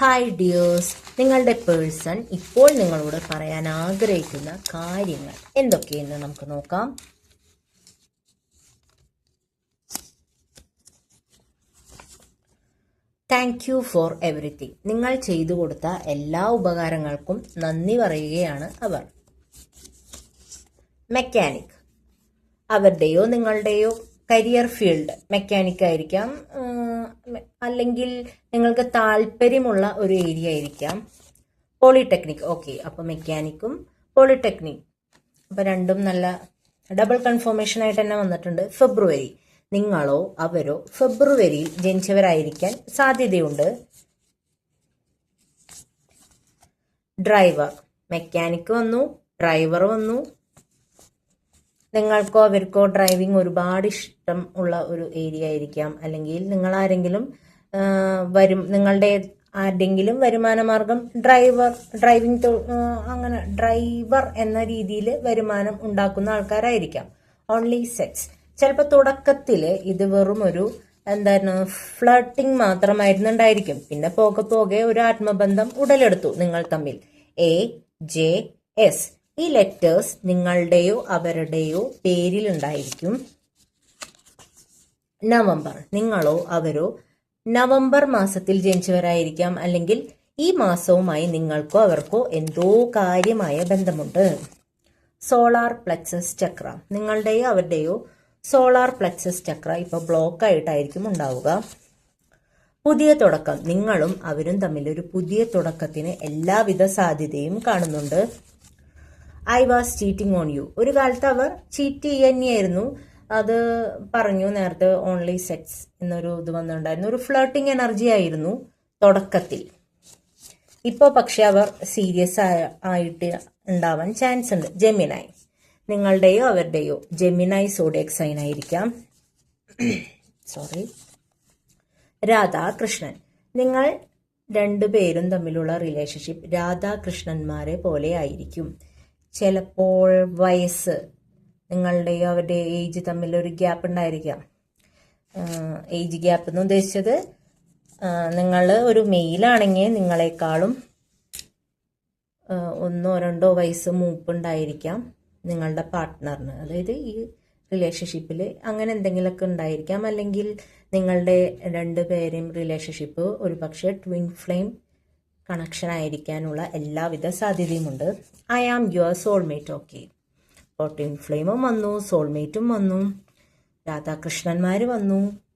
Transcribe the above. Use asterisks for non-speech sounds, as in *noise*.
Hi dears നിങ്ങളുടെ person ഇപ്പോൾ നിങ്ങളോട് പറയാൻ ആഗ്രഹിക്കുന്ന കാര്യങ്ങൾ എന്തൊക്കെയെന്ന് നമുക്ക് നോക്കാം. താങ്ക് യു ഫോർ എവറിത്തിങ് നിങ്ങൾ ചെയ്തു കൊടുത്ത എല്ലാ ഉപകാരങ്ങൾക്കും നന്ദി പറയുകയാണ് അവർ. മെക്കാനിക് അവരുടെയോ നിങ്ങളുടെയോ കരിയർ ഫീൽഡ് മെക്കാനിക് ആയിരിക്കാം. അല്ലെങ്കിൽ നിങ്ങൾക്ക് താല്പര്യമുള്ള ഒരു ഏരിയ ആയിരിക്കാം. പോളിടെക്നിക് ഓക്കെ അപ്പോൾ മെക്കാനിക്കും പോളിടെക്നിക് അപ്പോൾ രണ്ടും നല്ല ഡബിൾ കൺഫർമേഷൻ ആയിട്ട് തന്നെ വന്നിട്ടുണ്ട്. ഫെബ്രുവരി നിങ്ങളോ അവരോ ഫെബ്രുവരിയിൽ ജനിച്ചവരായിരിക്കാൻ സാധ്യതയുണ്ട്. ഡ്രൈവർ മെക്കാനിക് വന്നു. ഡ്രൈവർ വന്നു. നിങ്ങൾക്കോ അവർക്കോ ഡ്രൈവിംഗ് ഒരുപാട് ഇഷ്ടം ഉള്ള ഒരു ഏരിയ ആയിരിക്കാം. അല്ലെങ്കിൽ നിങ്ങൾ ആരെങ്കിലും വരും നിങ്ങളുടെ ആരുടെങ്കിലും വരുമാന മാർഗം ഡ്രൈവർ ഡ്രൈവിംഗ് അങ്ങനെ ഡ്രൈവർ എന്ന രീതിയിൽ വരുമാനം ഉണ്ടാക്കുന്ന ആൾക്കാരായിരിക്കാം. ഓൺലി സെക്സ് ചിലപ്പോൾ തുടക്കത്തിൽ ഇത് വെറും ഒരു എന്തായിരുന്നു ഫ്ലട്ടിങ് മാത്രമായിരുന്നുണ്ടായിരിക്കും. പിന്നെ പോകെ പോകെ ഒരു ആത്മബന്ധം ഉടലെടുത്തു നിങ്ങൾ തമ്മിൽ. എ ജെ എസ് ഈ ലെറ്റേഴ്സ് നിങ്ങളുടെയോ അവരുടെയോ പേരിലുണ്ടായിരിക്കും. നവംബർ നിങ്ങളോ അവരോ നവംബർ മാസത്തിൽ ജനിച്ചവരായിരിക്കാം. അല്ലെങ്കിൽ ഈ മാസവുമായി നിങ്ങൾക്കോ അവർക്കോ എന്തോ കാര്യമായ ബന്ധമുണ്ട്. സോളാർ പ്ലക്സസ് ചക്ര നിങ്ങളുടെയോ അവരുടെയോ സോളാർ പ്ലക്സസ് ചക്ര ഇപ്പോൾ ബ്ലോക്ക് ആയിട്ടായിരിക്കും ഉണ്ടാവുക. പുതിയ തുടക്കം നിങ്ങളും അവരും തമ്മിൽ ഒരു പുതിയ തുടക്കത്തിന് എല്ലാവിധ സാധ്യതയും കാണുന്നുണ്ട്. I was cheating on you ഒരു കാലത്ത് അവർ ചീറ്റ് തന്നെയായിരുന്നു അത് പറഞ്ഞു നേരത്തെ ഓൺലി സെക്സ് എന്നൊരു ഇത് വന്നിട്ടുണ്ടായിരുന്നു. ഒരു ഫ്ലർട്ടിംഗ് എനർജി ആയിരുന്നു തുടക്കത്തിൽ. ഇപ്പോൾ പക്ഷെ അവർ സീരിയസ് ആയിട്ട് ഉണ്ടാവാൻ ചാൻസ് ഉണ്ട്. ജെമിനായി നിങ്ങളുടെയോ അവരുടെയോ ജെമിനായി സോഡിയക് സൈൻ ആയിരിക്കാം. *clears throat* സോറി രാധാകൃഷ്ണൻ. നിങ്ങൾ രണ്ടുപേരും തമ്മിലുള്ള റിലേഷൻഷിപ്പ് രാധാകൃഷ്ണന്മാരെ പോലെ ആയിരിക്കും. ചിലപ്പോൾ വയസ്സ് നിങ്ങളുടെയോ അവരുടെ ഏജ് തമ്മിൽ ഒരു ഗ്യാപ്പ് ഉണ്ടായിരിക്കാം. ഏജ് ഗ്യാപ്പ് എന്ന് ഉദ്ദേശിച്ചത് നിങ്ങൾ ഒരു മെയിലാണെങ്കിൽ നിങ്ങളെക്കാളും ഒന്നോ രണ്ടോ വയസ്സ് മൂപ്പുണ്ടായിരിക്കാം നിങ്ങളുടെ പാർട്ട്ണറിന് അതായത് ഈ റിലേഷൻഷിപ്പിൽ അങ്ങനെ എന്തെങ്കിലുമൊക്കെ ഉണ്ടായിരിക്കാം. അല്ലെങ്കിൽ നിങ്ങളുടെ രണ്ട് പേരെയും റിലേഷൻഷിപ്പ് ഒരു പക്ഷേ ട്വിൻ ഫ്ലെയിം കണക്ഷൻ ആയിരിക്കാനുള്ള എല്ലാവിധ സാധ്യതയുമുണ്ട്. I am your soulmate okay അപ്പോൾ ട്വിൻ ഫ്ലെയിമും വന്നു സോൾമേറ്റും വന്നു. രാധാകൃഷ്ണന്മാർ വന്നു.